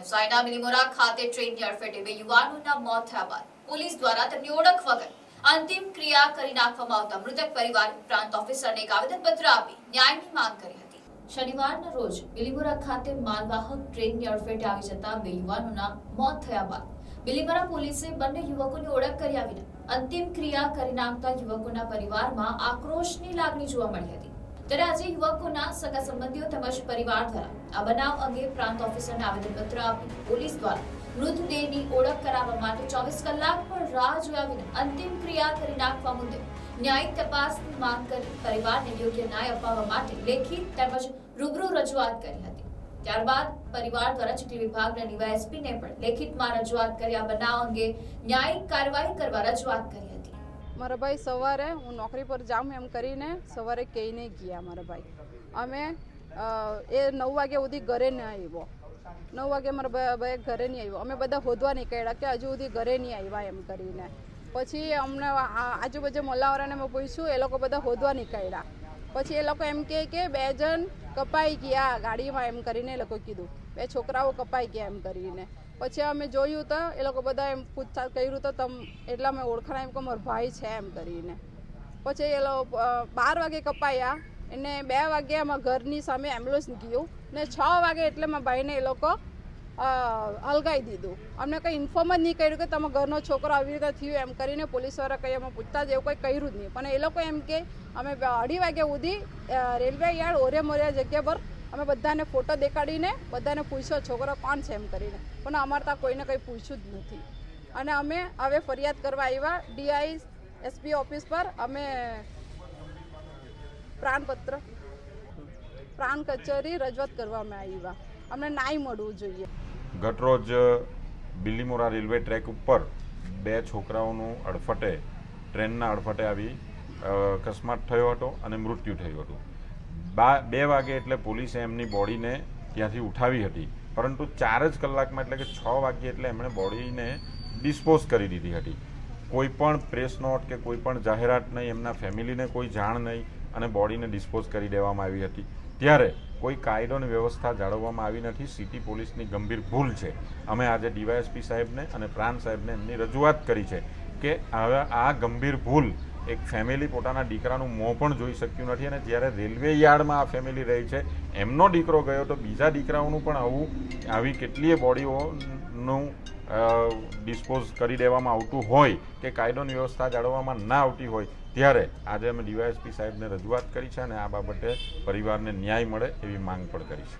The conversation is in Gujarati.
નવસારીના મિલીમોરા ખાતે ટ્રેનની અડફેટે બે યુવાનોના મોત થયા બાદ પોલીસ દ્વારા તેમની ઓળખ વગર અંતિમ ક્રિયા કરી નાખવામાં આવતા મૃતક પરિવાર પ્રાંત ઓફિસરને એક આવેદનપત્ર આપી ન્યાયની માંગ કરી હતી. શનિવારના રોજ બિલીમોરા ખાતે માલવાહક ટ્રેનની અડફેટે આવી જતા બે યુવાનોના મોત થયા બાદ બિલીમોરા પોલીસે બંને યુવકોની ઓળખ કર્યા વિના અંતિમ ક્રિયા કરી નાખતા યુવકોના પરિવારમાં આક્રોશની લાગણી જોવા મળી હતી. ત્યારે આજે યુવકોના સગા સંબંધીઓ તેમજ પરિવાર દ્વારા આ બનાવ અંગે પ્રાંત ઓફિસરને આવેદનપત્ર આપી પોલીસ દ્વારા મૃતદેહની ઓળખ કરાવવા માટે ચોવીસ કલાક પણ રાહ જોયા વિના અંતિમ ક્રિયા કરી નાખવા મુદ્દે ન્યાયિક તપાસની માંગ કરી પરિવારને યોગ્ય ન્યાય અપાવવા માટે લેખિત તેમજ રૂબરૂ રજૂઆત કરી હતી. ત્યારબાદ પરિવાર દ્વારા ચૂંટણી વિભાગના ડીવાયએસપીને પણ લેખિતમાં રજૂઆત કરી આ બનાવ અંગે ન્યાયિક કાર્યવાહી કરવા રજૂઆત કરી હતી. મારા ભાઈ સવારે હું નોકરી પર જાઉં એમ કરીને સવારે કહીને ગયા મારા ભાઈ. અમે એ નવ વાગ્યા સુધી ઘરે ન આવ્યો. નવ વાગે મારા ભાઈ ઘરે નહીં આવ્યો. અમે બધા હોદવા નીકળ્યા કે હજુ સુધી ઘરે નહીં આવ્યા એમ કરીને. પછી અમને આજુબાજુ મલ્લાવાળાને મેં પૂછ્યું, એ લોકો બધા હોદવા નીકળ્યા. પછી એ લોકો એમ કહે કે બે જણ કપાઈ ગયા ગાડીમાં એમ કરીને એ લોકો કીધું. બે છોકરાઓ કપાઈ ગયા એમ કરીને. પછી અમે જોયું તો એ લોકો બધા એમ પૂછતાછ કર્યું તો તમ એટલા મેં ઓળખાણ એમ કે મારો ભાઈ છે એમ કરીને. પછી એ લોકો બાર વાગે કપાયા. અને બે વાગે અમારા ઘરની સામે એમ્બ્યુલન્સ ગયું ને છ વાગે એટલે મારા ભાઈને એ લોકો હલગાવી દીધું. અમને કંઈ ઇન્ફોર્મ જ નહીં કર્યું કે તમારા ઘરનો છોકરો આવી રીતે થયું એમ કરીને પોલીસવાળા કંઈ અમે પૂછતા જ એવું કંઈ કર્યું જ નહીં. પણ એ લોકો એમ કે અમે અઢી વાગ્યા સુધી રેલવે યાર્ડ ઓરે મોરિયા જગ્યા પર અમે બધાને ફોટો દેખાડીને બધાને પૂછ્યો, છોકરો કોણ છે? એમ કરીને. પણ અમારે ત્યાં કોઈને કંઈ પૂછ્યું જ નથી. અને અમે હવે ફરિયાદ કરવા આવ્યા. ડીઆઈ, એસપી ઓફિસ પર અમે પ્રાણપત્ર, પ્રાણ કચેરી રજૂઆત કરવામાં આવ્યા. અમને નાઈ મળવું જોઈએ. ગતરોજ બિલીમોરા રેલવે ટ્રેક ઉપર બે છોકરાઓનું અડફટે, ટ્રેનના અડફટે આવી અકસ્માત થયો હતો અને મૃત્યુ થયું હતું. બા બે વાગે એટલે પોલીસે એમની બોડીને ત્યાંથી ઉઠાવી હતી. પરંતુ ચાર જ કલાકમાં એટલે કે છ વાગ્યે એટલે એમણે બોડીને ડિસ્પોઝ કરી દીધી હતી. કોઈ પણ પ્રેસ નોટ કે કોઈ પણ જાહેરાત નહીં, એમના ફેમિલીને કોઈ જાણ નહીં અને બોડીને ડિસ્પોઝ કરી દેવામાં આવી હતી. ત્યારે કોઈ કાયદો અને વ્યવસ્થા જાળવવામાં આવી નથી. સિટી પોલીસની ગંભીર ભૂલ છે. અમે આજે ડીવાયએસપી સાહેબને અને પ્રાણ સાહેબને એમની રજૂઆત કરી છે કે હવે આ ગંભીર ભૂલ એક ફેમિલી પોતાના દીકરાનું મોં પણ જોઈ શક્યું નથી અને જ્યારે રેલવે યાર્ડમાં આ ફેમિલી રહી છે, એમનો દીકરો ગયો તો બીજા દીકરાઓનું પણ આવું, આવી કેટલીય બોડીઓનું ડિસ્પોઝ કરી દેવામાં આવતું હોય કે કાયદોની વ્યવસ્થા જાળવવામાં ના આવતી હોય, ત્યારે આજે અમે ડીવાયએસપી સાહેબને રજૂઆત કરી છે અને આ બાબતે પરિવારને ન્યાય મળે એવી માંગ પણ કરી છે.